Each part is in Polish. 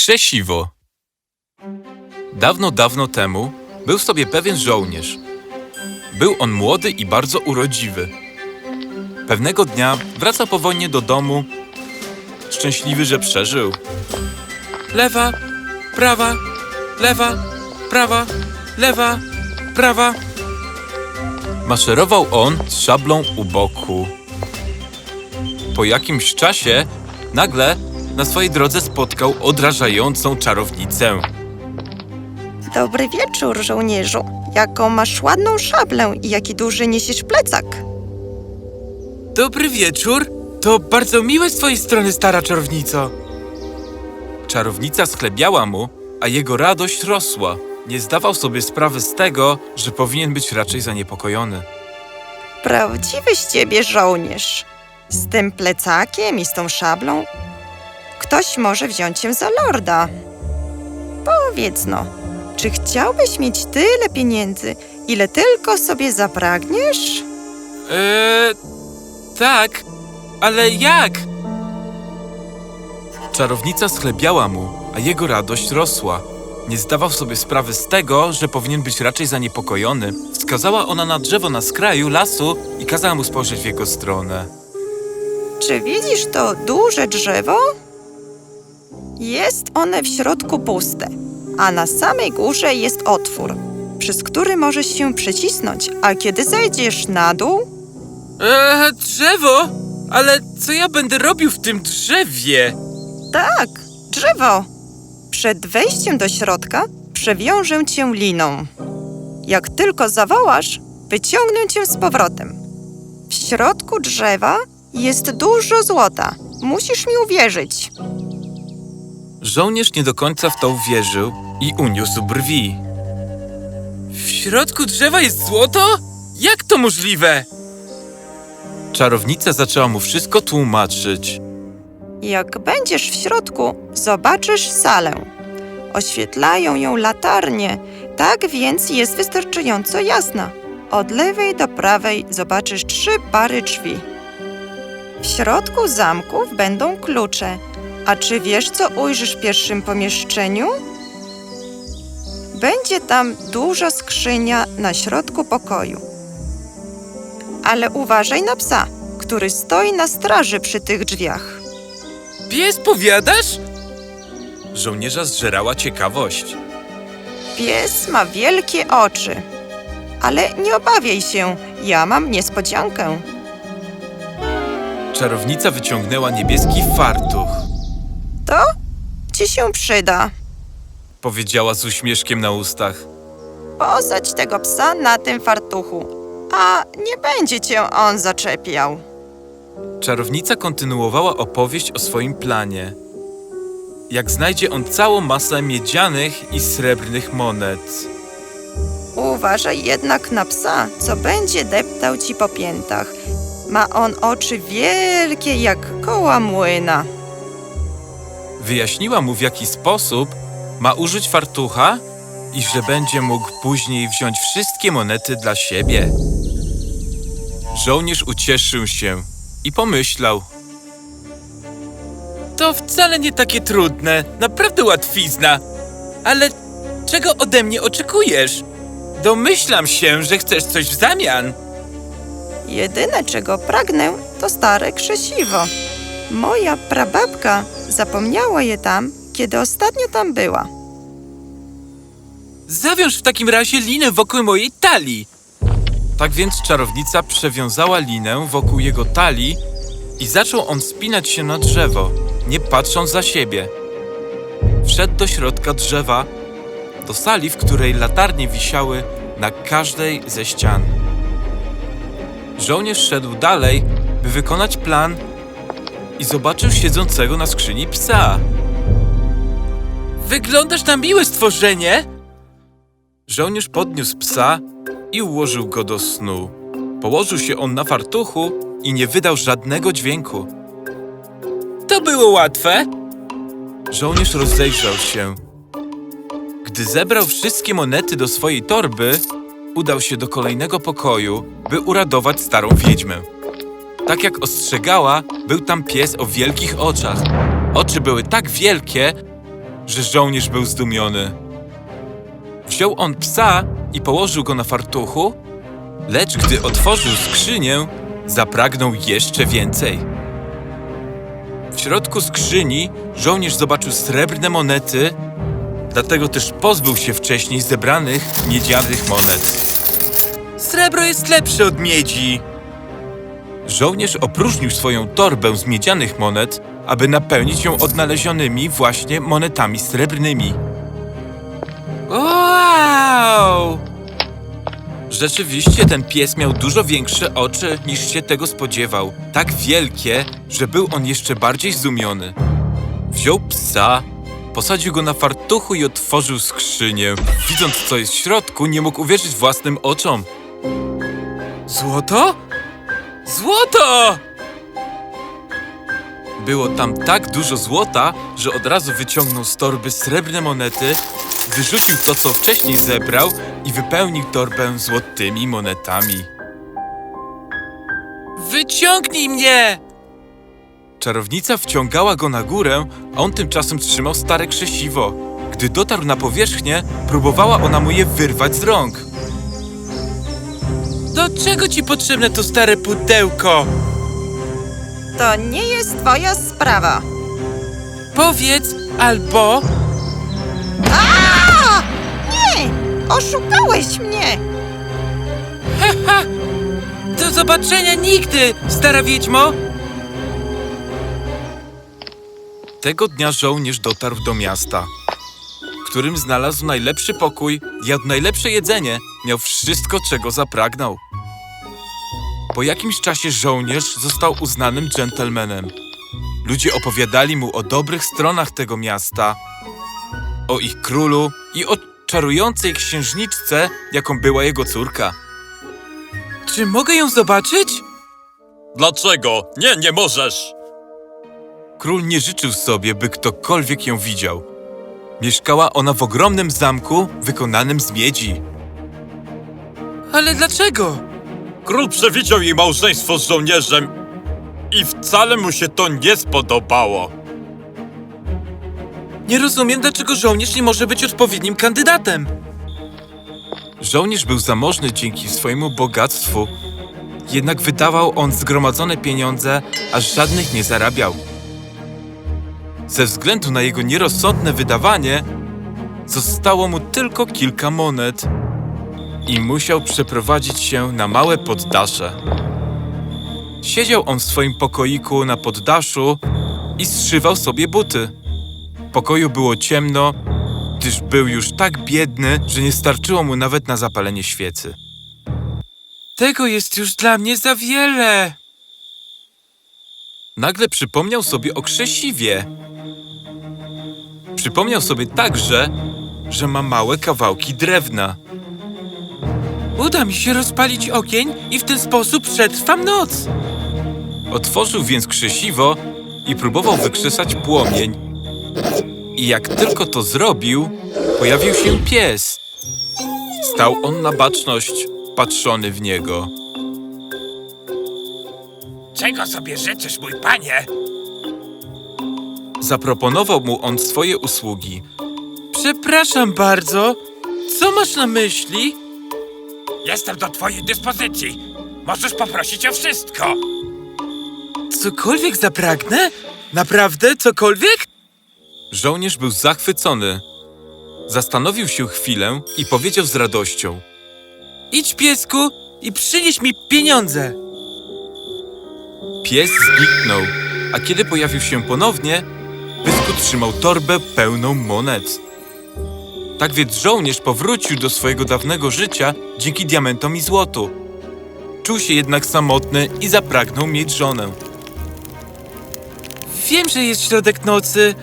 Krzesiwo. Dawno, dawno temu był sobie pewien żołnierz. Był on młody i bardzo urodziwy. Pewnego dnia wraca po wojnie do domu, szczęśliwy, że przeżył. Lewa, prawa, lewa, prawa, lewa, prawa. Maszerował on z szablą u boku. Po jakimś czasie nagle na swojej drodze spotkał odrażającą czarownicę. Dobry wieczór, żołnierzu. Jaką masz ładną szablę i jaki duży niesiesz plecak. Dobry wieczór. To bardzo miłe z twojej strony, stara czarownico. Czarownica schlebiała mu, a jego radość rosła. Nie zdawał sobie sprawy z tego, że powinien być raczej zaniepokojony. Prawdziwy z ciebie żołnierz. Z tym plecakiem i z tą szablą. Ktoś może wziąć cię za lorda. Powiedz no, czy chciałbyś mieć tyle pieniędzy, ile tylko sobie zapragniesz? Eee, tak, ale jak? Czarownica schlebiała mu, a jego radość rosła. Nie zdawał sobie sprawy z tego, że powinien być raczej zaniepokojony. Wskazała ona na drzewo na skraju lasu i kazała mu spojrzeć w jego stronę. Czy widzisz to duże drzewo? Jest one w środku puste, a na samej górze jest otwór, przez który możesz się przecisnąć, a kiedy zejdziesz na dół, Eee, drzewo? Ale co ja będę robił w tym drzewie? tak, drzewo. Przed wejściem do środka przewiążę cię liną. Jak tylko zawołasz, wyciągnę cię z powrotem. W środku drzewa jest dużo złota. Musisz mi uwierzyć. Żołnierz nie do końca w to uwierzył i uniósł brwi. W środku drzewa jest złoto? Jak to możliwe? Czarownica zaczęła mu wszystko tłumaczyć. Jak będziesz w środku, zobaczysz salę. Oświetlają ją latarnie, tak więc jest wystarczająco jasna. Od lewej do prawej zobaczysz trzy pary drzwi. W środku zamków będą klucze. A czy wiesz, co ujrzysz w pierwszym pomieszczeniu? Będzie tam duża skrzynia na środku pokoju. Ale uważaj na psa, który stoi na straży przy tych drzwiach. Pies powiadasz? Żołnierza zżerała ciekawość. Pies ma wielkie oczy. Ale nie obawiaj się, ja mam niespodziankę. Czarownica wyciągnęła niebieski fartuch. To ci się przyda. Powiedziała z uśmieszkiem na ustach. Posadź tego psa na tym fartuchu, a nie będzie cię on zaczepiał. Czarownica kontynuowała opowieść o swoim planie. Jak znajdzie on całą masę miedzianych i srebrnych monet. Uważaj jednak na psa, co będzie deptał ci po piętach. Ma on oczy wielkie jak koła młyna. Wyjaśniła mu, w jaki sposób ma użyć fartucha i że będzie mógł później wziąć wszystkie monety dla siebie. Żołnierz ucieszył się i pomyślał. To wcale nie takie trudne, naprawdę łatwizna. Ale czego ode mnie oczekujesz? Domyślam się, że chcesz coś w zamian. Jedyne, czego pragnę, to stare krzesiwo. Moja prababka zapomniała je tam, kiedy ostatnio tam była. Zawiąż w takim razie linę wokół mojej talii. Tak więc czarownica przewiązała linę wokół jego talii i zaczął on spinać się na drzewo, nie patrząc za siebie. Wszedł do środka drzewa, do sali, w której latarnie wisiały na każdej ze ścian. Żołnierz szedł dalej, by wykonać plan i zobaczył siedzącego na skrzyni psa. Wyglądasz na miłe stworzenie! Żołnierz podniósł psa i ułożył go do snu. Położył się on na fartuchu i nie wydał żadnego dźwięku. To było łatwe. Żołnierz rozejrzał się. Gdy zebrał wszystkie monety do swojej torby, udał się do kolejnego pokoju, by uradować starą wiedźmę. Tak jak ostrzegała, był tam pies o wielkich oczach. Oczy były tak wielkie, że żołnierz był zdumiony. Wziął on psa i położył go na fartuchu, lecz gdy otworzył skrzynię, zapragnął jeszcze więcej. W środku skrzyni żołnierz zobaczył srebrne monety, dlatego też pozbył się wcześniej zebranych miedzianych monet. Srebro jest lepsze od miedzi. Żołnierz opróżnił swoją torbę z miedzianych monet, aby napełnić ją odnalezionymi właśnie monetami srebrnymi. Wow! Rzeczywiście ten pies miał dużo większe oczy niż się tego spodziewał. Tak wielkie, że był on jeszcze bardziej zdumiony. Wziął psa, posadził go na fartuchu i otworzył skrzynię. Widząc, co jest w środku, nie mógł uwierzyć własnym oczom. Złoto? Złoto! Było tam tak dużo złota, że od razu wyciągnął z torby srebrne monety, wyrzucił to, co wcześniej zebrał i wypełnił torbę złotymi monetami. Wyciągnij mnie! Czarownica wciągała go na górę, a on tymczasem trzymał stare krzesiwo. Gdy dotarł na powierzchnię, próbowała ona mu je wyrwać z rąk. Do czego ci potrzebne to stare pudełko? To nie jest twoja sprawa. Powiedz albo... A! Nie! Oszukałeś mnie! Do zobaczenia nigdy, stara wiedźmo! Tego dnia żołnierz dotarł do miasta, w którym znalazł najlepszy pokój, jadł najlepsze jedzenie, miał wszystko, czego zapragnął. Po jakimś czasie żołnierz został uznanym dżentelmenem. Ludzie opowiadali mu o dobrych stronach tego miasta, o ich królu i o czarującej księżniczce, jaką była jego córka. Czy mogę ją zobaczyć? Dlaczego? Nie, nie możesz! Król nie życzył sobie, by ktokolwiek ją widział. Mieszkała ona w ogromnym zamku wykonanym z miedzi. Ale dlaczego? Król przewidział jej małżeństwo z żołnierzem i wcale mu się to nie spodobało. Nie rozumiem, dlaczego żołnierz nie może być odpowiednim kandydatem. Żołnierz był zamożny dzięki swojemu bogactwu, jednak wydawał on zgromadzone pieniądze, aż żadnych nie zarabiał. Ze względu na jego nierozsądne wydawanie, zostało mu tylko kilka monet i musiał przeprowadzić się na małe poddasze. Siedział on w swoim pokoiku na poddaszu i zszywał sobie buty. W pokoju było ciemno, gdyż był już tak biedny, że nie starczyło mu nawet na zapalenie świecy. Tego jest już dla mnie za wiele. Nagle przypomniał sobie o krzesiwie. Przypomniał sobie także, że ma małe kawałki drewna. Uda mi się rozpalić ogień i w ten sposób przetrwam noc. Otworzył więc krzesiwo i próbował wykrzesać płomień. I jak tylko to zrobił, pojawił się pies. Stał on na baczność, patrzony w niego. Czego sobie życzysz, mój panie? Zaproponował mu on swoje usługi. Przepraszam bardzo, co masz na myśli? Jestem do twojej dyspozycji. Możesz poprosić o wszystko. Cokolwiek zapragnę? Naprawdę cokolwiek? Żołnierz był zachwycony. Zastanowił się chwilę i powiedział z radością: Idź, piesku, i przynieś mi pieniądze. Pies zniknął, a kiedy pojawił się ponownie, pysku trzymał torbę pełną monet. Tak więc żołnierz powrócił do swojego dawnego życia dzięki diamentom i złotu. Czuł się jednak samotny i zapragnął mieć żonę. Wiem, że jest środek nocy,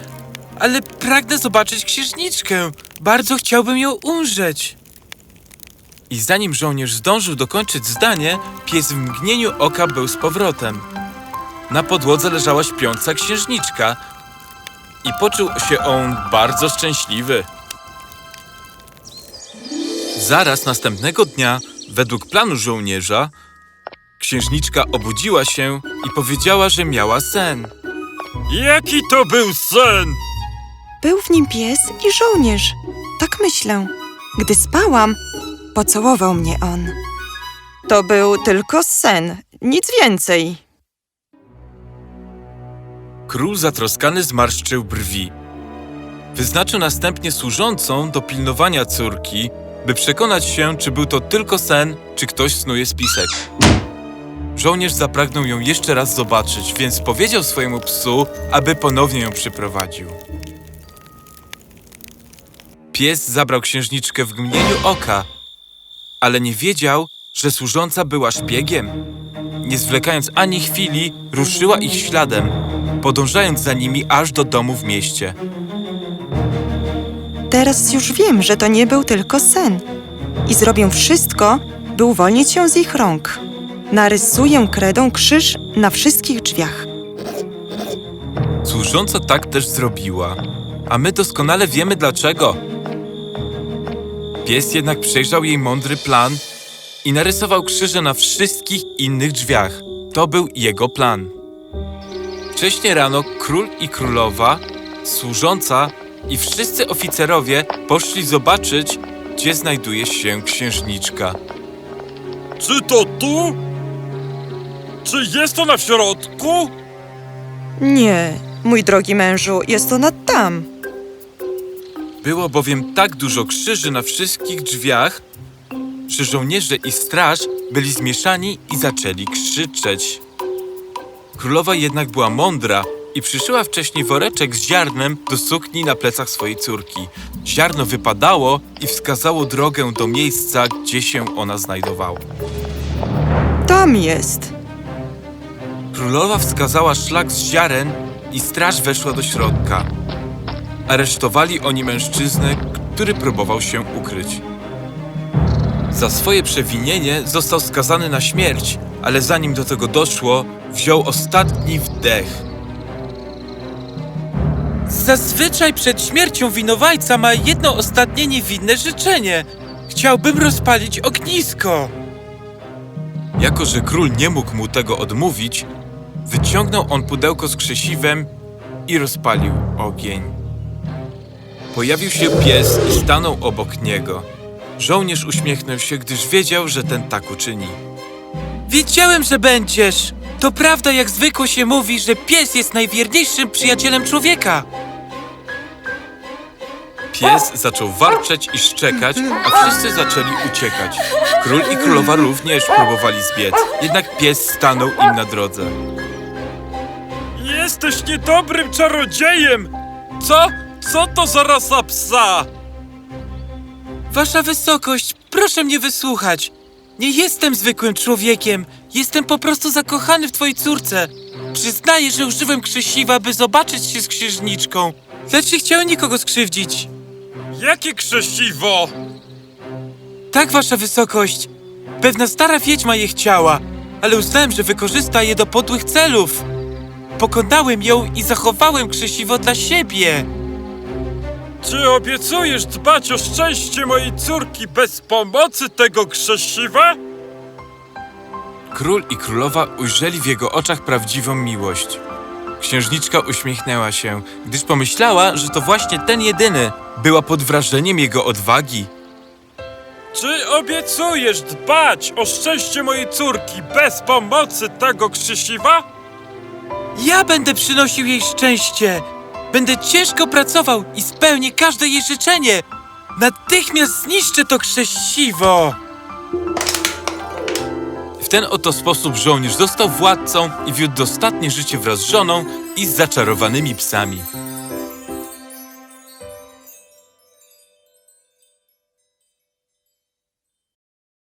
ale pragnę zobaczyć księżniczkę. Bardzo chciałbym ją umrzeć. I zanim żołnierz zdążył dokończyć zdanie, pies w mgnieniu oka był z powrotem. Na podłodze leżała śpiąca księżniczka i poczuł się on bardzo szczęśliwy. Zaraz następnego dnia, według planu żołnierza, księżniczka obudziła się i powiedziała, że miała sen. Jaki to był sen? Był w nim pies i żołnierz. Tak myślę. Gdy spałam, pocałował mnie on. To był tylko sen, nic więcej. Król zatroskany zmarszczył brwi. Wyznaczył następnie służącą do pilnowania córki, by przekonać się, czy był to tylko sen, czy ktoś snuje spisek. Żołnierz zapragnął ją jeszcze raz zobaczyć, więc powiedział swojemu psu, aby ponownie ją przyprowadził. Pies zabrał księżniczkę w mgnieniu oka, ale nie wiedział, że służąca była szpiegiem. Nie zwlekając ani chwili, ruszyła ich śladem, podążając za nimi aż do domu w mieście. Teraz już wiem, że to nie był tylko sen. I zrobię wszystko, by uwolnić się z ich rąk. Narysuję kredą krzyż na wszystkich drzwiach. Służąca tak też zrobiła, a my doskonale wiemy dlaczego. Pies jednak przejrzał jej mądry plan i narysował krzyże na wszystkich innych drzwiach. To był jego plan. Wcześnie rano król i królowa, służąca i wszyscy oficerowie poszli zobaczyć, gdzie znajduje się księżniczka. Czy to tu? Czy jest ona w środku? Nie, mój drogi mężu, jest ona tam. Było bowiem tak dużo krzyży na wszystkich drzwiach, że żołnierze i straż byli zmieszani i zaczęli krzyczeć. Królowa jednak była mądra i przyszyła wcześniej woreczek z ziarnem do sukni na plecach swojej córki. Ziarno wypadało i wskazało drogę do miejsca, gdzie się ona znajdowała. Tam jest. Królowa wskazała szlak z ziaren i straż weszła do środka. Aresztowali oni mężczyznę, który próbował się ukryć. Za swoje przewinienie został skazany na śmierć, ale zanim do tego doszło, wziął ostatni wdech. Zazwyczaj przed śmiercią winowajca ma jedno ostatnie niewinne życzenie. Chciałbym rozpalić ognisko. Jako, że król nie mógł mu tego odmówić, wyciągnął on pudełko z krzesiwem i rozpalił ogień. Pojawił się pies i stanął obok niego. Żołnierz uśmiechnął się, gdyż wiedział, że ten tak uczyni. Wiedziałem, że będziesz! To prawda, jak zwykle się mówi, że pies jest najwierniejszym przyjacielem człowieka. Pies zaczął warczeć i szczekać, a wszyscy zaczęli uciekać. Król i królowa również próbowali zbiec, jednak pies stanął im na drodze. Jesteś niedobrym czarodziejem! Co? Co to za rasa psa? Wasza wysokość, proszę mnie wysłuchać. Nie jestem zwykłym człowiekiem. Jestem po prostu zakochany w twojej córce. Przyznaję, że użyłem krzesiwa, by zobaczyć się z księżniczką. Lecz nie chciałem nikogo skrzywdzić. Jakie krzesiwo? Tak, wasza wysokość. Pewna stara wiedźma je chciała, ale uznałem, że wykorzysta je do podłych celów. Pokonałem ją i zachowałem krzesiwo dla siebie. Czy obiecujesz dbać o szczęście mojej córki bez pomocy tego krzesiwa? Król i królowa ujrzeli w jego oczach prawdziwą miłość. Księżniczka uśmiechnęła się, gdyż pomyślała, że to właśnie ten jedyny była pod wrażeniem jego odwagi. Czy obiecujesz dbać o szczęście mojej córki bez pomocy tego krzesiwa? Ja będę przynosił jej szczęście. Będę ciężko pracował i spełnię każde jej życzenie. Natychmiast zniszczę to krzesiwo. W ten oto sposób żołnierz został władcą i wiódł dostatnie życie wraz z żoną i z zaczarowanymi psami.